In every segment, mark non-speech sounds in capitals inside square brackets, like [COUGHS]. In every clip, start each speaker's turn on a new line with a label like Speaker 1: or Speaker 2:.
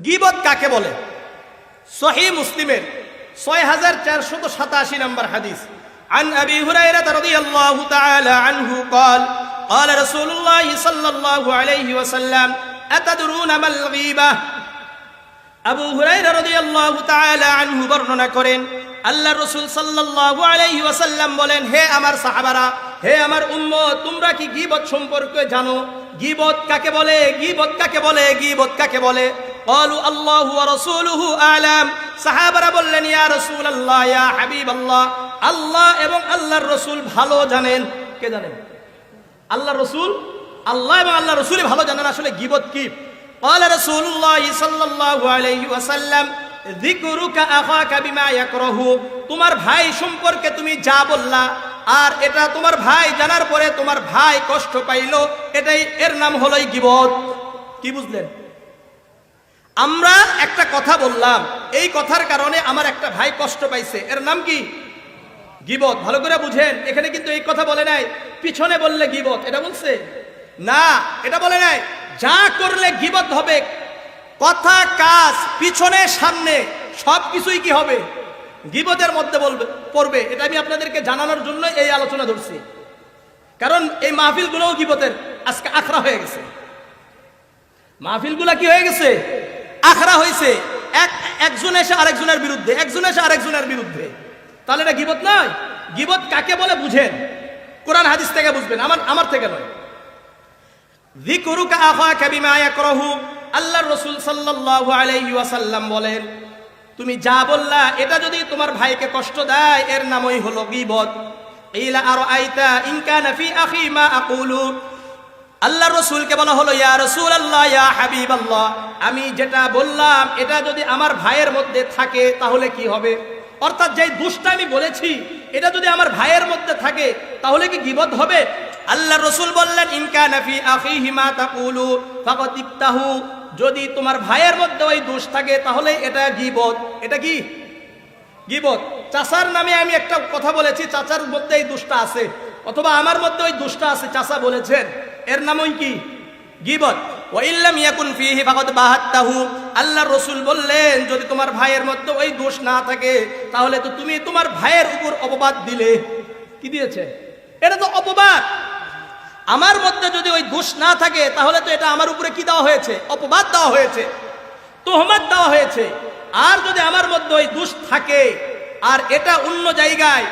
Speaker 1: গিবত কাকে বলে সহি মুসলিমের ছয় হাজার চারশত সাতাশি নম্বর হাদিস عن أبي هريرة رضي الله تعالى عنه قال قال رسول الله صلى الله عليه وسلم أتدرون ما الغيبة আবু হুরাইরা রাদিয়াল্লাহু তাআলা আনহু বর্ণনা করেন আল্লাহ রাসূল সাল্লাল্লাহু আলাইহি ওয়াসাল্লাম বলেন হে আমার সাহাবারা হে আমার উম্মত তোমরা কি গীবত সম্পর্কে জানো গীবত কাকে বলে গীবত কাকে বলে গীবত কাকে বলে قالوا الله ورسوله اعلم সাহাবারা বললেন ইয়া রাসূলুল্লাহ ইয়া হাবিবাল্লাহ আল্লাহ এবং আল্লাহর রাসূল ভালো জানেন কে জানেন আল্লাহ রসুল আল্লাহ এবং আল্লাহ রসুলই ভালো জানেন আসলে গিবত কি قال رسول الله صلى الله عليه وسلم ذكرك اخاك بما يكره তোমার ভাই সম্পর্কে তুমি যা বললা আর এটা তোমার ভাই জানার পরে তোমার ভাই কষ্ট পাইলো এটাই এর নাম হলোই গিবত কি বুঝলেন আমরা একটা কথা বললাম। এই কথার কারণে আমার একটা ভাই কষ্ট পাইছে। এর নাম কি? গিবত। ভালো করে বুঝেন। এখানে কিন্তু এই কথা বলে নাই। পিছনে বললে গিবত। এটা বলছে? না, এটা বলে নাই। যা করলে গিবত হবে, কথা, কাজ, পিছনে, সামনে সব কিছুই কি হবে? গিবতের মধ্যে বলবে, পড়বে। এটা আমি আপনাদেরকে জানানোর জন্য এই আলোচনা ধরছি। কারণ এই মাহফিলগুলোও গিবতের। আজকে আখড়া হয়ে গেছে। মাহফিলগুলা কি হয়ে গেছে? আখড়া হয়েছে। এক একজন এসে আরেকজনের বিরুদ্ধে, একজন এসে আরেকজনের বিরুদ্ধে। তাহলে এটা গিবত নয়? গিবত কাকে বলে বুঝেন? কোরআন হাদিস থেকে বুঝবেন, আমার আমার থেকে নয়। যিকরুকা আখাকা বিমা ইয়াকরাহু, আল্লাহর রাসূল সাল্লাল্লাহু আলাইহি ওয়াসাল্লাম বলেন, তুমি যা বললা, এটা যদি তোমার ভাইকে কষ্ট দেয়, এর নামই হলো গীবত। ইলা আর আইতা ইন কানা ফি আখি মা আকুলু। আল্লাহর রসুলকে বলা হলো, ইয়া রসুল আল্লাহ ইয়া হাবিব আল্লাহ আমি যেটা বললাম, এটা যদি আমার ভাইয়ের মধ্যে থাকে, তাহলে কি হবে? অর্থাৎ যেই দুষ্টা আমি বলেছি, এটা যদি আমার ভাইয়ের মধ্যে থাকে, তাহলে কি গিবত হবে? আল্লাহ রসুল বললেন ইনকা নাফি আফি হিমা তাকুলু ফাকাদ ইফতাহু। যদি তোমার ভাইয়ের মধ্যে ওই দোষ থাকে, তাহলে এটা গিবত। এটা কি? গিবত। চাচার নামে আমি একটা কথা বলেছি, চাচার মধ্যে এই দুষ্টা আছে। অথবা আমার মধ্যে ওই দুষ্টা আছে চাষা বলেছেন। এর নামই কি? গিবত। ওয়াইল্লাম ইয়াকুন ফিহি ফাকাদ বাহাত্তাহু। আল্লাহর রাসূল বললেন, যদি তোমার ভাইয়ের মধ্যে ওই দোষ না থাকে, তাহলে তো তুমি তোমার ভাইয়ের উপর অপবাদ দিলে। কি দিয়েছে? এটা তো অপবাদ। আমার মধ্যে যদি ওই দোষ না থাকে, তাহলে তো এটা আমার উপরে কি দেওয়া হয়েছে? অপবাদ দেওয়া হয়েছে। তোহমত দেওয়া হয়েছে। আর যদি আমার মধ্যে ওই দোষ থাকে, আর এটা অন্য জায়গায়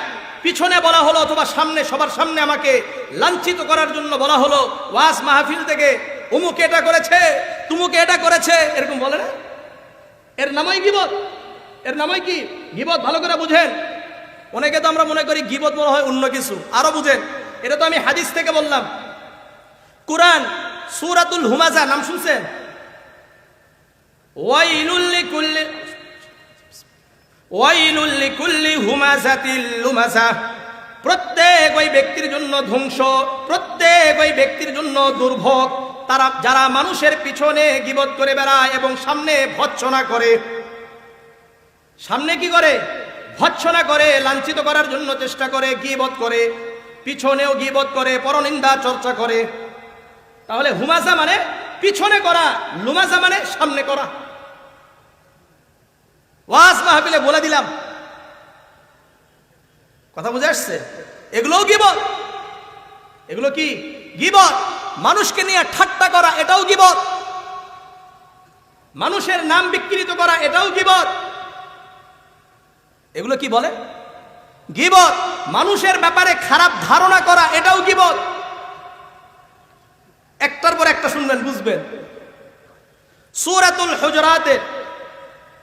Speaker 1: পিছনে বলা হলো অথবা সামনে, সবার সামনে আমাকে লাঞ্ছিত করার জন্য বলা হলো ওয়াস মাহফিল থেকে অমুক এটা করেছে, তুমুকে এটা করেছে। এরকম বলে না? এর নামই গিবত। এর নামই কি? গিবত ভালো করে বুঝেন। অনেকে তো আমরা মনে করি গিবত বলা হয় অন্য কিছু, আরও বুঝেন। এটা তো আমি হাদিস থেকে বললাম। কোরআন, সুরাতুল হুমাজা নাম শুনছেন? লিকুল্লি প্রত্যেক ওই ব্যক্তির জন্য ধ্বংস, প্রত্যেক ওই ব্যক্তির জন্য দুর্ভোগ। তারা, যারা মানুষের পিছনে গিবত করে বেড়ায় এবং সামনে ভৎসনা করে, সামনে কি করে? ভৎসনা করে, লাঞ্ছিত করার জন্য চেষ্টা করে, গিবত করে, পিছনেও গিবত করে, পরনিন্দা চর্চা করে। তাহলে হুমাজা মানে পিছনে করা, লুমাজা মানে সামনে করা। ওয়াজ মাহফিলে বলে দিলাম। কথা বুঝে আসছে? এগুলোও গিবত। এগুলো কি? গিবত। মানুষকে নিয়ে ঠাট্টা করা, এটাও গিবত। মানুষের নাম বিকৃত করা, এটাও গিবত। এগুলো কি বলে? গিবত। মানুষের ব্যাপারে খারাপ ধারণা করা, এটাও গিবত। একটার পর একটা শুনবেন, বুঝবেন। সুরাতুল হুজরাতের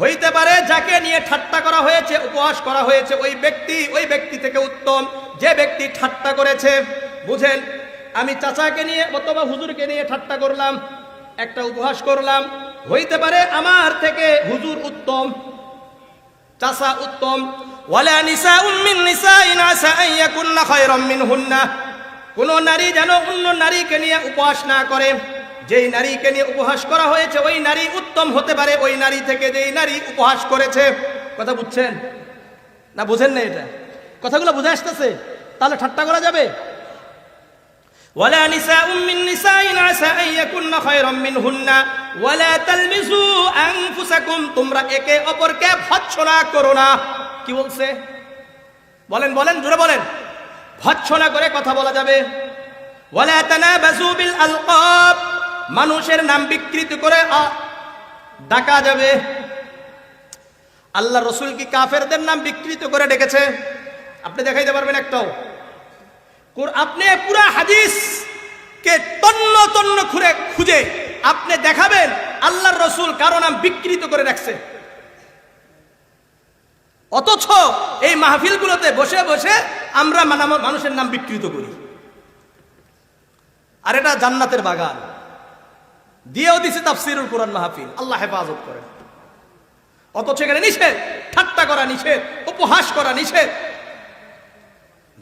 Speaker 1: হইতে পারে, যাকে নিয়ে ঠাট্টা করা হয়েছে, উপহাস করা হয়েছে, ওই ব্যক্তি ওই ব্যক্তি থেকে উত্তম। যে ব্যক্তি ঠাট্টা করেছে, বুঝেন, আমি চাচাকে নিয়ে অথবা হুজুরকে নিয়ে ঠাট্টা করলাম, একটা উপহাস করলাম, হইতে পারে আমার থেকে হুজুর উত্তম চাষা উত্তম। কোন নারী যেন অন্য নারীকে নিয়ে উপহাস না করে। যেই নারীকে নিয়ে উপহাস করা হয়েছে ওই নারী উত্তম হতে পারে ওই নারী থেকে যেই নারী উপহাস করেছে কথা বুঝছেন না বুঝেন না এটা কথাগুলো বুঝে আসতেছে তাহলে ঠাট্টা করা যাবে ولا نساء من نساء عسى أن يكن خيرا منهن ولا تلمزوا أنفسكم তোমরা একে অপরকে ভৎসনা করো না কি বলছে বলেন বলেন জোরে বলেন ভৎসনা করে কথা বলা যাবে ওয়ালা তানাবাজু বিল আলকাব মানুষের নাম বিকৃত করে ডাকা যাবে। আল্লাহ রসুল কি কাফেরদের নাম বিকৃত করে ডেকেছে? আপনি দেখাইতে পারবেন একটাও। আপনি পুরা হাদিস কে তন্ন তন্ন খুঁড়ে খুঁজে আপনি দেখাবেন আল্লাহর রসুল কারও নাম বিকৃত করে রাখছে। অথচ এই মাহফিলগুলোতে বসে বসে আমরা মানা- মানুষের নাম বিকৃত করি। আর এটা জান্নাতের বাগান। দিয়েও দিছে তাফসিরুল কোরআন মাহফিল। আল্লাহ হেফাজত করেন অথচ এখানে নিষেধ, ঠাট্টা করা নিষেধ, উপহাস করা নিষেধ,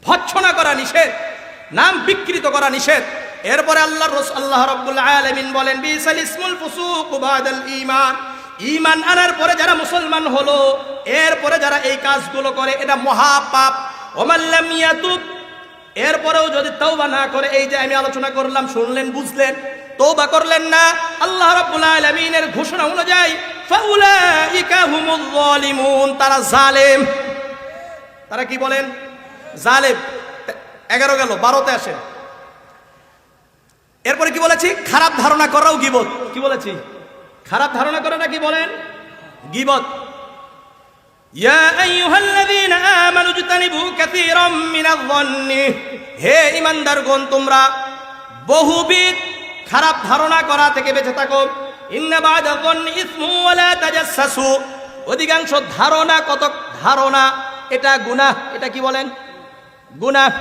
Speaker 1: ভৎসনা করা নিষেধ, নাম বিকৃত করা নিষেধ। এরপরে আল্লাহ রস, আল্লাহ রব্বুল আলামিন বলেন, বিসাল ইসমুল ফুসুক ঈমান। ঈমান আনার পরে যারা মুসলমান হলো, এরপরে যারা এই কাজগুলো করে, এটা মহাপাপ। এরপরেও যদি তওবা না করে, এই যে আমি আলোচনা করলাম, শুনলেন, বুঝলেন তোবা করলেন না, আল্লাহ রাব্বুল আলামিনের ঘোষণা অনুযায়ী, ফাউলাইকা হুমুল যালিমুন, তারা জালেম। তারা কি বলেন? জালেম। এগারো গেল, বারোতে আসেন। এরপরে কি বলেছি? খারাপ ধারণা করাও গিবত। কি বলেছি? খারাপ ধারণা করাটা কি বলেন? গিবত। হে ইমানদারগণ তোমরা বহুবিধ খারাপ ধারণা করা থেকে বেঁচে থাকো। অধিকাংশ ধারণা কত ধারণা? এটা গুনাহ, এটা কি বলেন? গুনাহ।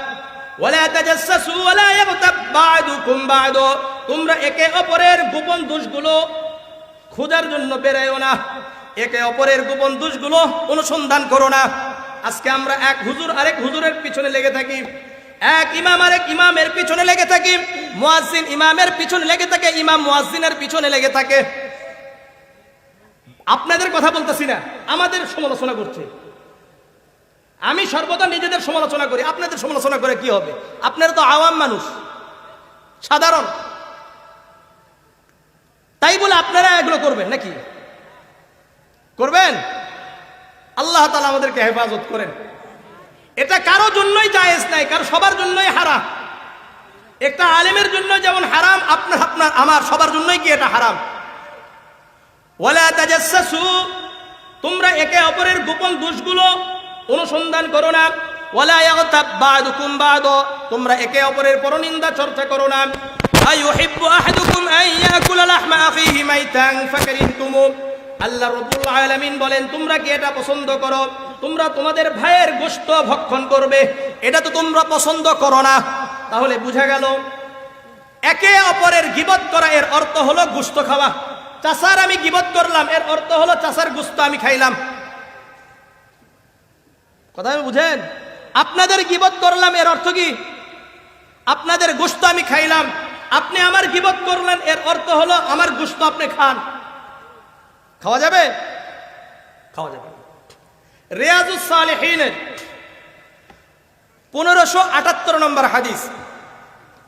Speaker 1: তোমরা একে অপরের গোপন দোষগুলো খোঁজার জন্য বেরোয় না। একে অপরের গোপন দোষগুলো অনুসন্ধান করো না। আজকে আমরা এক হুজুর, আরেক হুজুরের পিছনে লেগে থাকি। এক ইমাম আরেক ইমামের পিছনে লেগে থাকি, মুয়াজ্জিন ইমামের পিছনে লেগে থাকে, ইমাম মুয়াজ্জিনের পিছনে লেগে থাকে। আপনাদের কথা বলতেছি না, আমাদের সমালোচনা করছে। আমি সর্বদা নিজেদের সমালোচনা করি, আপনাদের সমালোচনা করে কি হবে? আপনারা তো আওয়াম মানুষ, সাধারণ। তাই বলে আপনারা এগুলো করবেন নাকি? করবেন? আল্লাহ তালা আমাদেরকে হেফাজত করেন। এটা কারও জন্যই জায়েজ নাই, কারও সবার জন্যই হারাম। একটা আলেমের জন্য যেমন হারাম, আপনার আপনার, আমার সবার জন্যই কি এটা হারাম? তোমরা একে অপরের গোপন দোষগুলো অনুসন্ধান করো না। তোমরা একে অপরের পরনিন্দা চর্চা করো না। আল্লাহ বলেন, তোমরা কি এটা পছন্দ করো? তোমরা তোমাদের ভাইয়ের গোশত ভক্ষণ করবে। এটা তো তোমরা পছন্দ করো না। তাহলে বুঝা গেল, একে অপরের গিবত করা এর অর্থ হলো গুস্ত খাওয়া। চাষার আমি গিবত করলাম, এর অর্থ হলো চাষার গুস্ত আমি খাইলাম। কথা আমি বুঝেন? আপনাদের গিবত করলাম এর অর্থ কি? আপনাদের গুস্ত আমি খাইলাম। আপনি আমার গিবত করলেন, এর অর্থ হলো আমার গুস্ত আপনি খান। খাওয়া যাবে? খাওয়া যাবে। রিয়াজুস সালেহিনের পনেরোশো আটাত্তর নম্বর হাদিস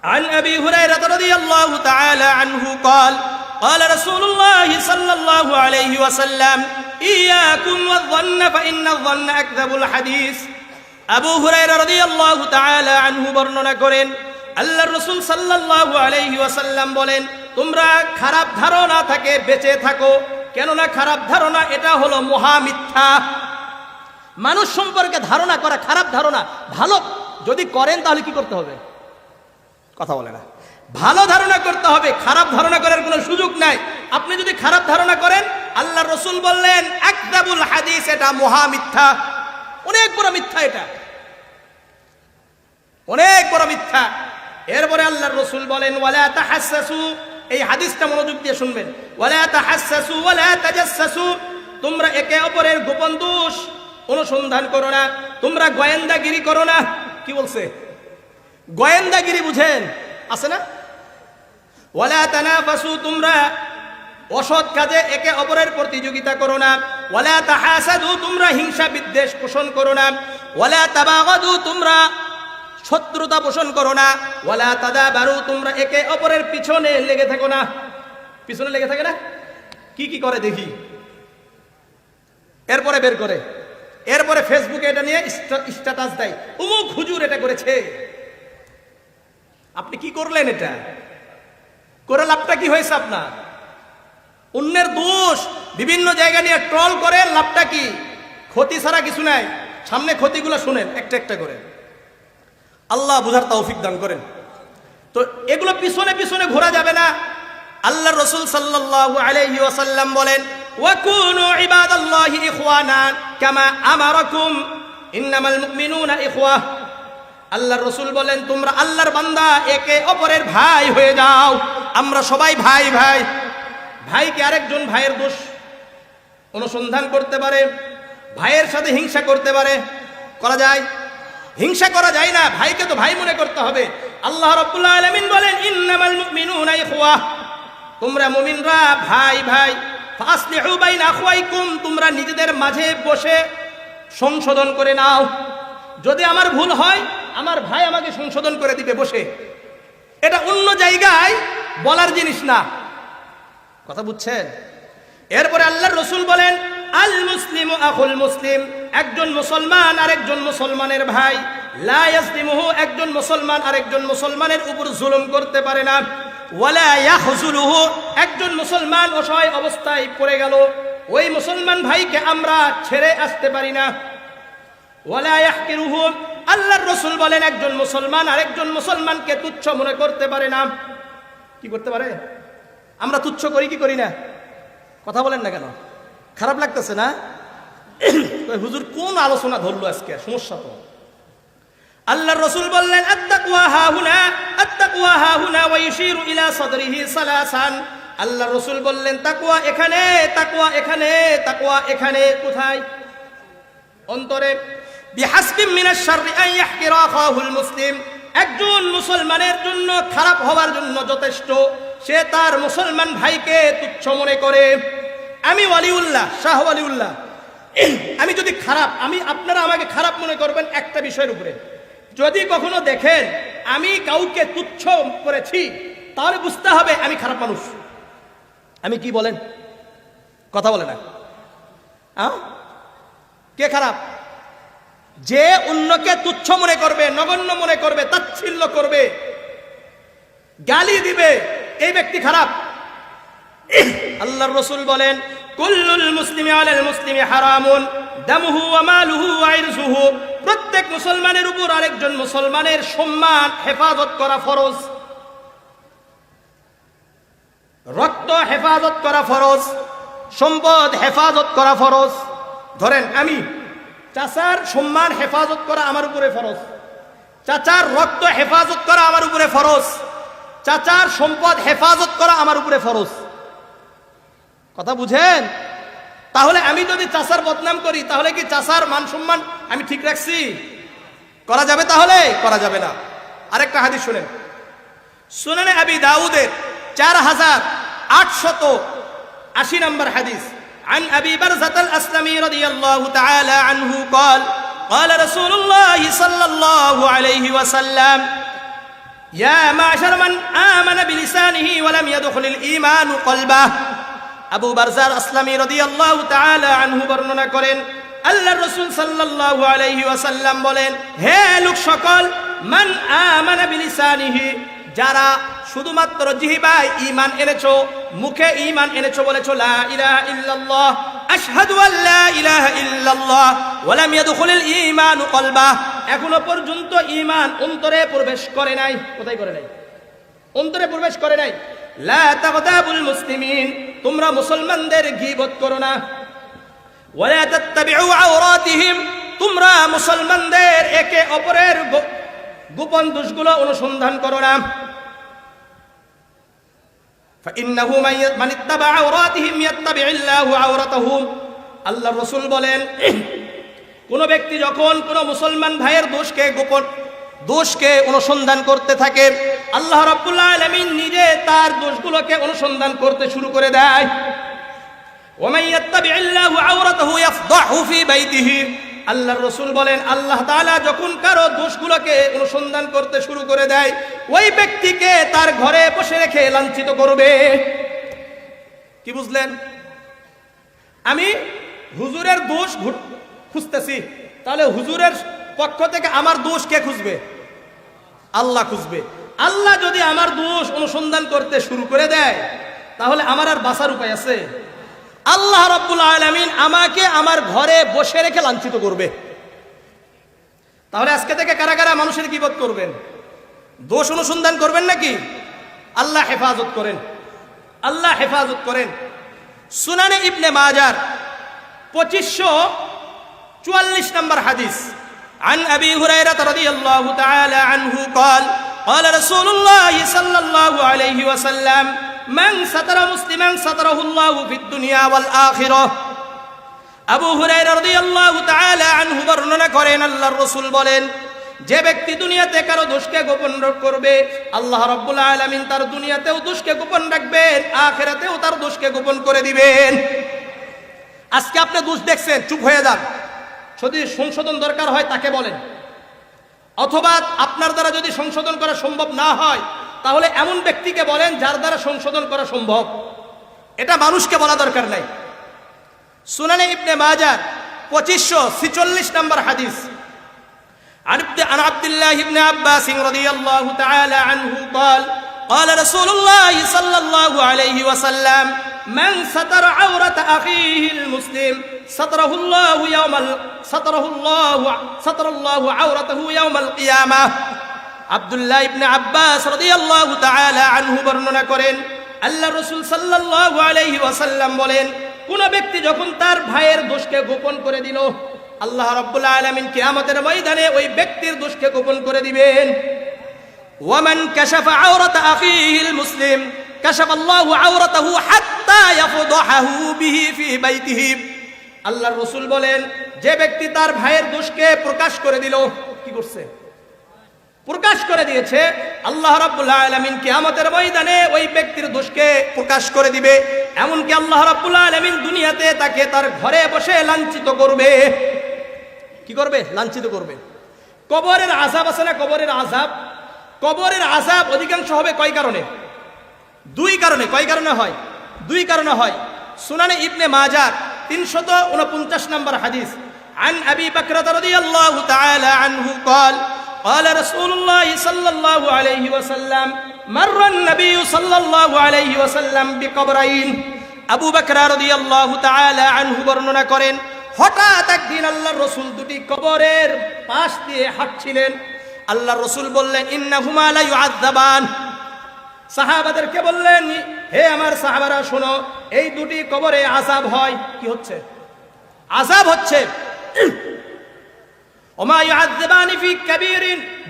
Speaker 1: عن ابي هريره رضي الله تعالى عنه قال قال رسول الله صلى الله عليه وسلم اياكم والظن فان الظن اكذب الحديث আবু হুরায়রা রাদিয়াল্লাহু তাআলা আনহু বর্ণনা করেন আল্লাহর রাসূল সাল্লাল্লাহু আলাইহি ওয়াসাল্লাম বলেন তোমরা খারাপ ধারণা থেকে বেঁচে থাকো কেননা খারাপ ধারণা এটা হলো মহা মিথ্যা মানুষ সম্পর্কে ধারণা করা খারাপ ধারণা, ভালো, যদি করেন তাহলে কি করতে হবে? কথা বলে না। ভালো ধারণা করতে হবে, খারাপ ধারণা করার কোনো সুযোগ নাই। আপনি যদি খারাপ ধারণা করেন আল্লাহ রসুল বললেন একদাবুল হাদিস, এটা মহা মিথ্যা। অনেক বড় মিথ্যা এটা। অনেক বড় মিথ্যা। এরপরে আল্লাহর রসুল বলেন, ওয়ালা তাহাসসু এই হাদিসটা মনোযোগ দিয়ে শুনবেন, ওয়ালা তাহাসসু ওয়ালা তাজাসসু তোমরা একে অপরের গোপন দোষ অনুসন্ধান করো না। তোমরা গোয়েন্দাগিরি করো না। কি বলছে? গোয়েন্দাগিরি বুঝেন। আছে না? ওয়ালা তানাফাসু, তোমরা অসৎ কাজে একে অপরের প্রতিযোগিতা করো না। ওয়ালা তাহাসাদু, তোমরা হিংসা বিদ্বেষ পোষণ করো না। ওয়ালা তাবাগাদু, তোমরা শত্রুতা পোষণ করো না। ওয়ালা তাদাবারু, তোমরা একে অপরের পিছনে লেগে থাকো না। পিছনে লেগে থাকে না? কি কি করে দেখি? এরপরে বের করে। এরপরে ফেসবুকে এটা নিয়ে স্ট্যাটাস দেয়। উমুক হুজুর এটা করেছে। আপনি কি করলেন এটা? করে লাভটা কি হয়েছে আপনার? অন্যের দোষ, বিভিন্ন জায়গা নিয়ে ট্রল করে, লাভটা কি? ক্ষতি ছাড়া কিছু নাই। সামনে ক্ষতিগুলো শুনেন, একটা একটা করে। আল্লাহ বুঝার তৌফিক দান করেন। তো এগুলো পিছনে পিছনে ঘোরা যাবে না। আল্লাহ রসুল আলাইহি ওয়াসাল্লাম বলেন ওয়াকুনু ইবাদাল্লাহি ইখওয়ানান কামা আমারাকুম ইন্নামাল মুমিনুনা ইখওয়া আল্লাহ রসুল বলেন, তোমরা আল্লাহর বান্দা, একে অপরের ভাই হয়ে যাও। আমরা সবাই ভাই ভাই। ভাইকে আরেকজন ভাইয়ের দোষ অনুসন্ধান করতে পারে, ভাইয়ের সাথে হিংসা করতে পারে। করা যায়? হিংসা করা যায় না। ভাইকে তো ভাই মনে করতে হবে। আল্লাহ রাব্বুল আলামিন বলেন, ইন্নামাল ইখওয়া। তোমরা মুমিনরা ভাই ভাই। তোমরা নিজেদের মাঝে বসে সংশোধন করে নাও। যদি আমার ভুল হয়, আমার ভাই আমাকে সংশোধন করে দিবে বসে। এটা অন্য জায়গায় বলার জিনিস না। কথা বুঝছেন? এরপরে আল্লাহর রসুল বলেন, আল মুসলিম আহুল মুসলিম, একজন মুসলমান আরেকজন মুসলমানের ভাই। লা ইয়াসলিমুহু, একজন মুসলমান আরেকজন মুসলমানের উপর জুলুম করতে পারে না। ওয়ালা ইয়াখজুলুহু, একজন মুসলমান অসহায় অবস্থায় পড়ে গেল। ওই মুসলমান ভাইকে আমরা ছেড়ে আসতে পারি না। ওয়ালা ইয়াহকিরুহু, আল্লাহর রসুল বলেন, একজন মুসলমান আরেকজন মুসলমানকে তুচ্ছ মনে করতে পারে না। কি করতে পারে? আমরা তুচ্ছ করি, কি করি না? কথা বলেন না কেন? খারাপ লাগতেছে না? [COUGHS] হুজুর, কোন আলোচনা ধরলো আজকে? সমস্যা তো। আল্লাহর রসুল বললেন, আত্তাকওয়া হাহুনা আত্তাকওয়া হাহুনা ওয়া ইউশিরু ইলা সাদরিহি সালাসান। আল্লাহর রসুল বললেন তাকুয়া এখানে তাকুয়া এখানে তাকুয়া এখানে, কোথায়? অন্তরে বিহাসবিম মিনাশ শাররি আন ইয়াহকিরা আখাহুল মুসলিম। একজন মুসলমানের জন্য খারাপ হওয়ার জন্য যথেষ্ট, সে তার মুসলমান ভাইকে তুচ্ছ মনে করে। আমি ওয়ালিউল্লাহ, শাহ ওয়ালিউল্লাহ। [CLEARS THROAT] আমি যদি খারাপ, আমি, আপনারা আমাকে খারাপ মনে করবেন একটা বিষয়ের উপরে। যদি কখনো দেখেন আমি কাউকে তুচ্ছ করেছি তাহলে বুঝতে হবে আমি খারাপ মানুষ। আমি কি বলেন? কথা বলে না? কে খারাপ? যে অন্যকে তুচ্ছ মনে করবে, নগণ্য মনে করবে, তাচ্ছিল্য করবে, গালি দিবে, এই ব্যক্তি খারাপ। আল্লাহর রসুল বলেন, কুল্লুল মুসলিমি আলাল মুসলিমি হারামুন, দামুহু ওয়া মালুহু প্রত্যেক মুসলমানের উপর আরেকজন মুসলমানের সম্মান, হেফাজত করা ফরজ। রক্ত হেফাজত করা ফরজ, সম্পদ হেফাজত করা ফরজ। ধরেন আমি চাচার সম্মান হেফাজত করা আমার উপরে ফরজ। চাচার রক্ত হেফাজত করা আমার উপরে ফরজ। চাচার সম্পদ হেফাজত করা আমার উপরে ফরজ। কথা বুঝেন? তাহলে আমি যদি চাচার বদনাম করি তাহলে কি চাচার মান সম্মান আমি ঠিক রাখছি করা যাবে তাহলে করা যাবে না আরেকটা হাদিস শুনেন শুনেন আবি দাউদের চার হাজার আটশত আশি নম্বর হাদিস عن أبي برزة الأسلمي رضي الله تعالى عنه قال قال رسول الله صلى الله عليه وسلم يا معشر من آمن بلسانه ولم يدخل الإيمان قلبه আবু বারজার আসলামী রাদিয়াল্লাহু আল্লাহ আনহু বর্ণনা করেন আল্লাহ রসুল সাল্লাল্লাহু আলাইহি ওয়াসাল্লাম বলেন, হে লোক সকল, মান আমানা বিলিসানিহি, যারা শুধুমাত্র জিহ্বায় ঈমান এনেছো, মুখে ঈমান এনেছো বলেছ, লা ইলাহা ইল্লাল্লাহ, আশহাদু আল লা ইলাহা ইল্লাল্লাহ, ওয়া লাম ইয়াদখুলিল ঈমান কলবা, এখনও পর্যন্ত ঈমান অন্তরে প্রবেশ করে নাই। কোথায় করে নাই? অন্তরে প্রবেশ করে নাই। লা তাগদাবুল মুসলিমিন তোমরা মুসলমানদের গীবত করো না ওয়ালা তাত্তাবিউ আওরাতিহিম তোমরা মুসলমানদের একে অপরের গো- গোপন দোষগুলো অনুসন্ধান করো না فإنه من ي- من اتبع عوراتهم يتبع الله عورته আল্লাহ রসুল বলেন [CLEARS THROAT] কোনো ব্যক্তি যখন কোনো মুসলমান ভাইয়ের দোষকে গোপন দোষকে অনুসন্ধান করতে থাকে। আল্লাহ রাব্বুল আলামিন নিজে তার দোষগুলোকে অনুসন্ধান করতে শুরু করে দেয়। আল্লাহর রাসূল বলেন, আল্লাহ তাআলা যখন কারও দোষগুলোকে অনুসন্ধান করতে শুরু করে দেয়, ওই ব্যক্তিকে তার ঘরে বসে রেখে লাঞ্ছিত করবে। কি বুঝলেন? আমি হুজুরের দোষ খুঁজতেছি। তাহলে হুজুরের পক্ষ থেকে আমার দোষ কে খুঁজবে? আল্লাহ খুঁজবে। আল্লাহ যদি আমার দোষ অনুসন্ধান করতে শুরু করে দেয়, তাহলে আমার আর বাঁচার উপায় আছে। আল্লাহ রব্বুল আলমিন আমাকে আমার ঘরে বসে রেখে লাঞ্ছিত করবে। তাহলে আজকে থেকে কারা কারা মানুষের কিবত করবেন? দোষ অনুসন্ধান করবেন নাকি? আল্লাহ হেফাজত করেন। আল্লাহ হেফাজত করেন। সুনানে ইবনে মাজার পঁচিশশো চুয়াল্লিশ নম্বর হাদিস। عن أبي هريرة رضي الله تعالى عنه قال قال رسول الله صلى الله عليه وسلم من ستر مسلما ستره الله في الدنيا والآخرة আবু হুরায়রা রাদিয়াল্লাহু তাআলা আনহু বর্ণনা করেন আল্লাহর রাসূল বলেন যে ব্যক্তি দুনিয়াতে কারো দোষকে গোপন করবে আল্লাহ রাব্বুল আলামিন তার দুনিয়াতেও দোষকে গোপন রাখবেন আখিরাতেও তার দোষকে গোপন করে দিবেন আজকে আপনি দোষ দেখছেন চুপ হয়ে যান যদি সংশোধন দরকার হয় তাকে বলেন অথবা আপনার দ্বারা যদি সংশোধন করা সম্ভব না হয় তাহলে এমন ব্যক্তিকে বলেন যার দ্বারা সংশোধন করা সম্ভব এটা মানুষকে বলা দরকার নাই সুনানে ইবনে মাজার পঁচিশশো ছিচল্লিশ নম্বর হাদিস عن عبد- عن عبد الله بن عباس رضي الله تعالى عنه قال قال رسول الله صلى الله عليه وسلم মান সাতারা আওরাত আখিহিল মুসলিম সাতারাহুল্লাহু ইয়াউমাল সাতারাহুল্লাহু সাতারাল্লাহু আওরাতাহু ইয়াউমাল কিয়ামাহ আব্দুল্লাহ ইবনে আব্বাস রাদিয়াল্লাহু তাআলা আনহু বর্ণনা করেন, আল্লাহ রাসূল সাল্লাল্লাহু আলাইহি ওয়াসাল্লাম বলেন, কোন ব্যক্তি যখন তার ভাইয়ের দোষকে গোপন করে দিল, আল্লাহ রব্বুল আলমিন কিয়ামতের ময়দানে ওই ব্যক্তির দোষকে গোপন করে দিবেন। ওয়ামান কাশাফা আওরাত আখিহিল মুসলিম কাশাফা আল্লাহু আওরাতাহু হাত্তা ইয়াফদাহু বিহি ফি বাইতিহি। আল্লাহর রাসূল বলেন, যে ব্যক্তি তার ভাইয়ের দোষকে প্রকাশ করে দিল, কি করছে? প্রকাশ করে দিয়েছে, আল্লাহ রাব্বুল আলামিন কিয়ামতের ময়দানে ওই ব্যক্তির দোষকে প্রকাশ করে দিবে। এমনকি আল্লাহ রাব্বুল আলামিন দুনিয়াতে তাকে তার ঘরে বসে লাঞ্ছিত করবে। কি করবে? লাঞ্ছিত করবে। কবরের আজাব আছে না? কবরের আজাব কবরের আজাব অধিকাংশ হবে কয় কারণে? দুই কারণে কয় কারণে হয় দুই কারণে হয় সুনানে ইবনে মাজার তিনশত উনপঞ্চাশ নম্বর হাদিস عن أبي بكرة رضي الله تعالى عنه قال قال رسول الله صلى الله عليه وسلم مر النبي صلى الله عليه وسلم بقبرين আবু বকরা রাদিয়াল্লাহু তাআলা আনহু বর্ণনা করেন হঠাৎ একদিন আল্লাহর রসুল দুটি কবরের পাশ দিয়ে হাঁটছিলেন আল্লাহর রসুল বললেন ইন্নাহুমা লা ইউআযাবান সাহাবাদেরকে বললেন, হে আমার সাহাবারা, শোনো, এই দুটি কবরে আজাব হয়। কি হচ্ছে? আজাব হচ্ছে।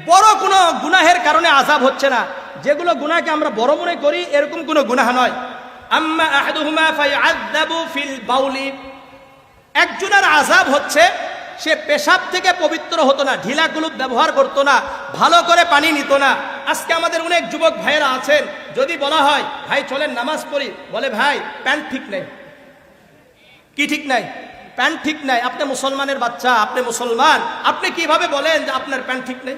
Speaker 1: বড় কোনো গুনাহের কারণে আজাব হচ্ছে না। যেগুলো গুনাহকে আমরা বড় মনে করি, এরকম কোনো গুনাহ নয়। আম্মা আহাদুহুমা ফায়ুআযাবু ফিল বাউলি। একজনের আজাব হচ্ছে, সে পেশাব থেকে পবিত্র হতো না ঢিলা ব্যবহার করতো না, ভালো করে পানি নিত না। আজকে আমাদের অনেক যুবক ভাইয়েরা আছেন। যদি বলা হয়, ভাই, চলেন নামাজ পড়ি। বলে, ভাই, প্যান্ট ঠিক নেই। কি ঠিক নাই? প্যান্ট ঠিক নাই। আপনি মুসলমানের বাচ্চা, আপনি মুসলমান। আপনি কীভাবে বলেন যে আপনার প্যান্ট ঠিক নেই?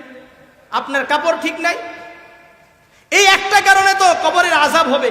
Speaker 1: আপনার কাপড় ঠিক নাই? এই একটা কারণে তো কবরের আজাব হবে।